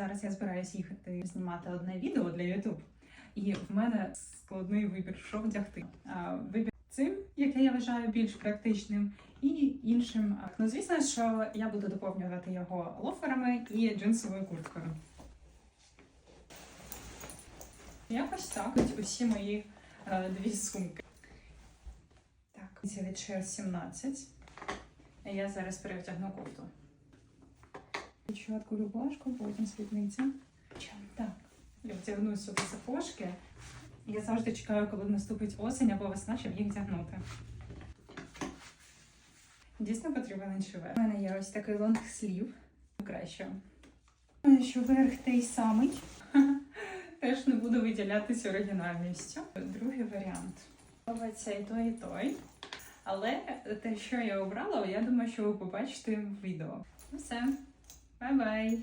зараз я збираюсь їхати знімати одне відео для YouTube. І в мене складний вибір, що вдягти. Вибір цим, яке я вважаю більш практичним, і іншим. Ну, звісно, що я буду доповнювати його лоферами і джинсовою курткою. Якось так усі мої е, дві сумки. Так, це від Share 17. Я зараз перевтягну кофту. Спочатку рубашку, потім спідниця. Так, я втягну сюди сапожки. Я завжди чекаю, коли наступить осінь або весна, щоб їх вдягнути. Дійсно потрібен інший. У мене є ось такий лонгслів. Краще. Ще верх той самий. Теж не буду виділятися оригінальністю. Другий варіант. Подобається і той, і той. Але те, що я обрала, я думаю, що ви побачите в відео. Ну все. Bye bye.